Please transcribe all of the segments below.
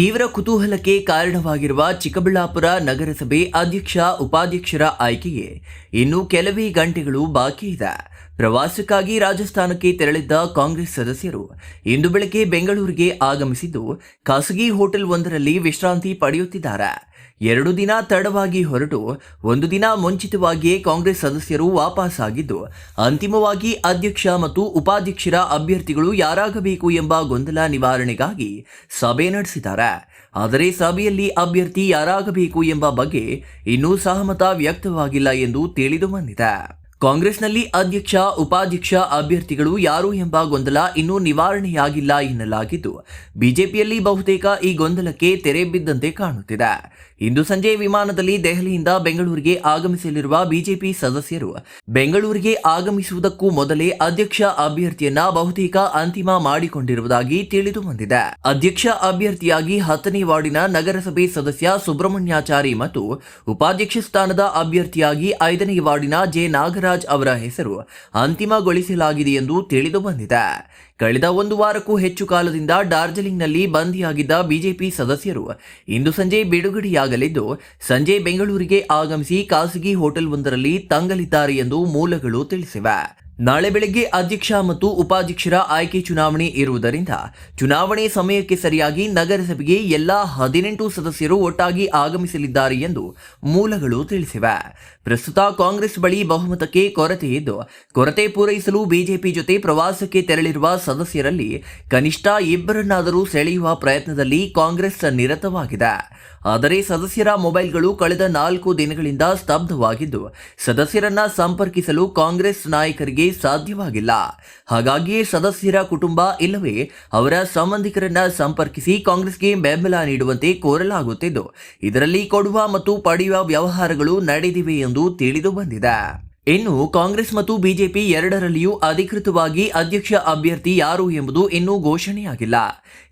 ತೀವ್ರ ಕುತೂಹಲಕ್ಕೆ ಕಾರಣವಾಗಿರುವ ಚಿಕ್ಕಬಳ್ಳಾಪುರ ನಗರಸಭೆ ಅಧ್ಯಕ್ಷ ಉಪಾಧ್ಯಕ್ಷರ ಆಯ್ಕೆಗೆ ಇನ್ನು ಕೆಲವೇ ಗಂಟೆಗಳು ಬಾಕಿ ಇದೆ. ಪ್ರವಾಸಕ್ಕಾಗಿ ರಾಜಸ್ಥಾನಕ್ಕೆ ತೆರಳಿದ್ದ ಕಾಂಗ್ರೆಸ್ ಸದಸ್ಯರು ಇಂದು ಬೆಳಗ್ಗೆ ಬೆಂಗಳೂರಿಗೆ ಆಗಮಿಸಿದ್ದು, ಖಾಸಗಿ ಹೋಟೆಲ್ ಒಂದರಲ್ಲಿ ವಿಶ್ರಾಂತಿ ಪಡೆಯುತ್ತಿದ್ದಾರೆ. ಎರಡು ದಿನ ತಡವಾಗಿ ಹೊರಟು, ಒಂದು ದಿನ ಮುಂಚಿತವಾಗಿಯೇ ಕಾಂಗ್ರೆಸ್ ಸದಸ್ಯರು ವಾಪಸ್ಸಾಗಿದ್ದು ಅಂತಿಮವಾಗಿ ಅಧ್ಯಕ್ಷ ಮತ್ತು ಉಪಾಧ್ಯಕ್ಷರ ಅಭ್ಯರ್ಥಿಗಳು ಯಾರಾಗಬೇಕು ಎಂಬ ಗೊಂದಲ ನಿವಾರಣೆಗಾಗಿ ಸಭೆ ನಡೆಸಿದ್ದಾರೆ. ಆದರೆ ಸಭೆಯಲ್ಲಿ ಅಭ್ಯರ್ಥಿ ಯಾರಾಗಬೇಕು ಎಂಬ ಬಗ್ಗೆ ಇನ್ನೂ ಸಹಮತ ವ್ಯಕ್ತವಾಗಿಲ್ಲ ಎಂದು ತಿಳಿದು ಬಂದಿದೆ. ಕಾಂಗ್ರೆಸ್ನಲ್ಲಿ ಅಧ್ಯಕ್ಷ, ಉಪಾಧ್ಯಕ್ಷ ಅಭ್ಯರ್ಥಿಗಳು ಯಾರು ಎಂಬ ಗೊಂದಲ ಇನ್ನೂ ನಿವಾರಣೆಯಾಗಿಲ್ಲ ಎನ್ನಲಾಗಿದ್ದು, ಬಿಜೆಪಿಯಲ್ಲಿ ಬಹುತೇಕ ಈ ಗೊಂದಲಕ್ಕೆ ತೆರೆ ಬಿದ್ದಂತೆ ಕಾಣುತ್ತಿದೆ. ಇಂದು ಸಂಜೆ ವಿಮಾನದಲ್ಲಿ ದೆಹಲಿಯಿಂದ ಬೆಂಗಳೂರಿಗೆ ಆಗಮಿಸಲಿರುವ ಬಿಜೆಪಿ ಸದಸ್ಯರು ಬೆಂಗಳೂರಿಗೆ ಆಗಮಿಸುವುದಕ್ಕೂ ಮೊದಲೇ ಅಧ್ಯಕ್ಷ ಅಭ್ಯರ್ಥಿಯನ್ನ ಬಹುತೇಕ ಅಂತಿಮ ಮಾಡಿಕೊಂಡಿರುವುದಾಗಿ ತಿಳಿದು ಬಂದಿದೆ. ಅಧ್ಯಕ್ಷ ಅಭ್ಯರ್ಥಿಯಾಗಿ ಹತ್ತನೇ ವಾರ್ಡಿನ ನಗರಸಭೆ ಸದಸ್ಯ ಸುಬ್ರಹ್ಮಣ್ಯಾಚಾರಿ ಮತ್ತು ಉಪಾಧ್ಯಕ್ಷ ಸ್ಥಾನದ ಅಭ್ಯರ್ಥಿಯಾಗಿ ಐದನೇ ವಾರ್ಡಿನ ಜೆ ನಾಗರಾಜ್ ಅವರ ಹೆಸರು ಅಂತಿಮಗೊಳಿಸಲಾಗಿದೆ ಎಂದು ತಿಳಿದು ಬಂದಿದೆ. ಕಳೆದ ಒಂದು ವಾರಕ್ಕೂ ಹೆಚ್ಚು ಕಾಲದಿಂದ ಡಾರ್ಜಿಲಿಂಗ್ನಲ್ಲಿ ಬಂದಿಯಾಗಿದ್ದ ಬಿಜೆಪಿ ಸದಸ್ಯರು ಇಂದು ಸಂಜೆ ಬಿಡುಗಡೆಯಾಗಲಿದ್ದು, ಸಂಜೆ ಬೆಂಗಳೂರಿಗೆ ಆಗಮಿಸಿ ಖಾಸಗಿ ಹೋಟೆಲ್ ಒಂದರಲ್ಲಿ ತಂಗಲಿದ್ದಾರೆ ಎಂದು ಮೂಲಗಳು ತಿಳಿಸಿವೆ. ನಾಳೆ ಬೆಳಗ್ಗೆ ಅಧ್ಯಕ್ಷ ಮತ್ತು ಉಪಾಧ್ಯಕ್ಷರ ಆಯ್ಕೆ ಚುನಾವಣೆ ಇರುವುದರಿಂದ ಚುನಾವಣೆ ಸಮಯಕ್ಕೆ ಸರಿಯಾಗಿ ನಗರಸಭೆಗೆ ಎಲ್ಲಾ ಹದಿನೆಂಟು ಸದಸ್ಯರು ಒಟ್ಟಾಗಿ ಆಗಮಿಸಲಿದ್ದಾರೆ ಎಂದು ಮೂಲಗಳು ತಿಳಿಸಿವೆ. ಪ್ರಸ್ತುತ ಕಾಂಗ್ರೆಸ್ ಬಳಿ ಬಹುಮತಕ್ಕೆ ಕೊರತೆ ಇದ್ದು, ಕೊರತೆ ಪೂರೈಸಲು ಬಿಜೆಪಿ ಜೊತೆ ಪ್ರವಾಸಕ್ಕೆ ತೆರಳಿರುವ ಸದಸ್ಯರಲ್ಲಿ ಕನಿಷ್ಠ ಇಬ್ಬರನ್ನಾದರೂ ಸೆಳೆಯುವ ಪ್ರಯತ್ನದಲ್ಲಿ ಕಾಂಗ್ರೆಸ್ ನಿರತವಾಗಿದೆ. ಆದರೆ ಸದಸ್ಯರ ಮೊಬೈಲ್ಗಳು ಕಳೆದ ನಾಲ್ಕು ದಿನಗಳಿಂದ ಸ್ತಬ್ಧವಾಗಿದ್ದು, ಸದಸ್ಯರನ್ನ ಸಂಪರ್ಕಿಸಲು ಕಾಂಗ್ರೆಸ್ ನಾಯಕರಿಗೆ ಸಾಧ್ಯವಾಗಿಲ್ಲ. ಹಾಗಾಗಿಯೇ ಸದಸ್ಯರ ಕುಟುಂಬ ಇಲ್ಲವೇ? ಅವರ ಸಂಬಂಧಿಕರನ್ನ ಸಂಪರ್ಕಿಸಿ ಕಾಂಗ್ರೆಸ್ಗೆ ಬೆಂಬಲ ನೀಡುವಂತೆ ಕೋರಲಾಗುತ್ತಿದ್ದು, ಇದರಲ್ಲಿ ಕೊಡುವ ಮತ್ತು ಪಡೆಯುವ ವ್ಯವಹಾರಗಳು ನಡೆದಿವೆ ಎಂದು ತಿಳಿದು ಬಂದಿದೆ. ಇನ್ನು ಕಾಂಗ್ರೆಸ್ ಮತ್ತು ಬಿಜೆಪಿ ಎರಡರಲ್ಲಿಯೂ ಅಧಿಕೃತವಾಗಿ ಅಧ್ಯಕ್ಷ ಅಭ್ಯರ್ಥಿ ಯಾರು ಎಂಬುದು ಇನ್ನೂ ಘೋಷಣೆಯಾಗಿಲ್ಲ.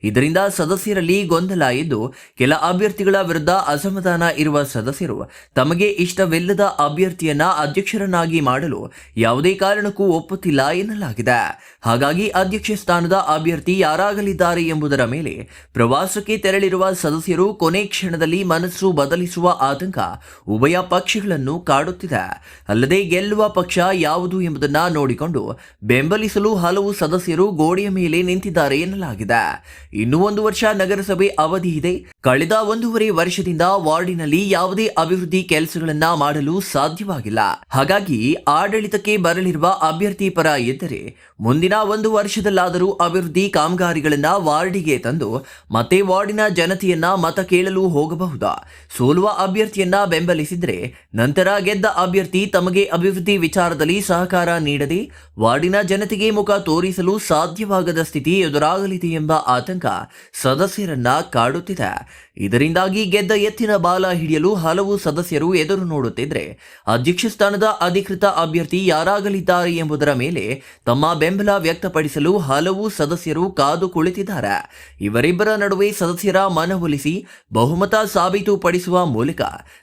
ಇದರಿಂದ ಸದಸ್ಯರಲ್ಲಿ ಗೊಂದಲ ಇದ್ದು, ಕೆಲ ಅಭ್ಯರ್ಥಿಗಳ ವಿರುದ್ಧ ಅಸಮಾಧಾನ ಇರುವ ಸದಸ್ಯರು ತಮಗೆ ಇಷ್ಟವಿಲ್ಲದ ಅಭ್ಯರ್ಥಿಯನ್ನ ಅಧ್ಯಕ್ಷರನ್ನಾಗಿ ಮಾಡಲು ಯಾವುದೇ ಕಾರಣಕ್ಕೂ ಒಪ್ಪುತ್ತಿಲ್ಲ ಎನ್ನಲಾಗಿದೆ. ಹಾಗಾಗಿ ಅಧ್ಯಕ್ಷ ಸ್ಥಾನದ ಅಭ್ಯರ್ಥಿ ಯಾರಾಗಲಿದ್ದಾರೆ ಎಂಬುದರ ಮೇಲೆ ಪ್ರವಾಸಕ್ಕೆ ತೆರಳಿರುವ ಸದಸ್ಯರು ಕೊನೆ ಕ್ಷಣದಲ್ಲಿ ಮನಸ್ಸು ಬದಲಿಸುವ ಆತಂಕ ಉಭಯ ಪಕ್ಷಗಳನ್ನು ಕಾಡುತ್ತಿದೆ. ಅಲ್ಲದೆ ಗೆಲ್ಲುವ ಪಕ್ಷ ಯಾವುದು ಎಂಬುದನ್ನು ನೋಡಿಕೊಂಡು ಬೆಂಬಲಿಸಲು ಹಲವು ಸದಸ್ಯರು ಗೋಡೆಯ ಮೇಲೆ ನಿಂತಿದ್ದಾರೆ ಎನ್ನಲಾಗಿದೆ. ಇನ್ನೂ ಒಂದು ವರ್ಷ ನಗರಸಭೆ ಅವಧಿ ಇದೆ. ಕಳೆದ ಒಂದೂವರೆ ವರ್ಷದಿಂದ ವಾರ್ಡಿನಲ್ಲಿ ಯಾವುದೇ ಅಭಿವೃದ್ಧಿ ಕೆಲಸಗಳನ್ನ ಮಾಡಲು ಸಾಧ್ಯವಾಗಿಲ್ಲ. ಹಾಗಾಗಿ ಆಡಳಿತಕ್ಕೆ ಬರಲಿರುವ ಅಭ್ಯರ್ಥಿ ಪರ ಎಂದರೆ ಮುಂದಿನ ಒಂದು ವರ್ಷದಲ್ಲಾದರೂ ಅಭಿವೃದ್ಧಿ ಕಾಮಗಾರಿಗಳನ್ನ ವಾರ್ಡಿಗೆ ತಂದು ಮತ್ತೆ ವಾರ್ಡಿನ ಜನತೆಯನ್ನ ಮತ ಕೇಳಲು ಹೋಗಬಹುದಾ? ಸೋಲುವ ಅಭ್ಯರ್ಥಿಯನ್ನ ಬೆಂಬಲಿಸಿದ್ರೆ ನಂತರ ಗೆದ್ದ ಅಭ್ಯರ್ಥಿ ತಮಗೆ ಅಭಿವೃದ್ಧಿ ವಿಚಾರದಲ್ಲಿ ಸಹಕಾರ ನೀಡದೆ ವಾರ್ಡಿನ ಜನತೆಗೆ ಮುಖ ತೋರಿಸಲು ಸಾಧ್ಯವಾಗದ ಸ್ಥಿತಿ ಎದುರಾಗಲಿದೆ ಎಂಬ ಆತಂಕ ಸದಸ್ಯರನ್ನ ಕಾಡುತ್ತಿದೆ. ಇದರಿಂದಾಗಿ ಗೆದ್ದ ಎತ್ತಿನ ಬಾಲ ಹಿಡಿಯಲು ಹಲವು ಸದಸ್ಯರು ಎದುರು ನೋಡುತ್ತಿದ್ದರೆ ಅಧ್ಯಕ್ಷ ಸ್ಥಾನದ ಅಧಿಕೃತ ಅಭ್ಯರ್ಥಿ ಯಾರಾಗಲಿದ್ದಾರೆ ಎಂಬುದರ ಮೇಲೆ ತಮ್ಮ ಬೆಂಬಲ ವ್ಯಕ್ತಪಡಿಸಲು ಹಲವು ಸದಸ್ಯರು ಕಾದು ಕುಳಿತಿದ್ದಾರೆ. ಇವರಿಬ್ಬರ ನಡುವೆ ಸದಸ್ಯರ ಮನವೊಲಿಸಿ ಬಹುಮತ ಸಾಬೀತುಪಡಿಸುವ ಮೂಲಕ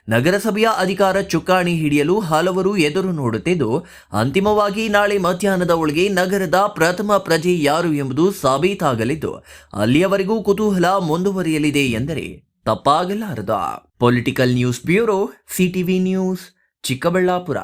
ನಗರಸಭೆಯ ಅಧಿಕಾರ ಚುಕ್ಕಾಣಿ ಹಿಡಿಯಲು ಹಲವರು ಎದುರು ನೋಡುತ್ತಿದ್ದು, ಅಂತಿಮವಾಗಿ ನಾಳೆ ಮಧ್ಯಾಹ್ನದ ಒಳಗೆ ನಗರದ ಪ್ರಥಮ ಪ್ರಜೆ ಯಾರು ಎಂಬುದು ಸಾಬೀತಾಗಲಿದ್ದು, ಅಲ್ಲಿಯವರೆಗೂ ಕುತೂಹಲ ಮುಂದುವರಿಯಲಿದೆ ಎಂದರೆ ತಪ್ಪಾಗಲಾರದ. Political news bureau CTV news Chikkaballapur.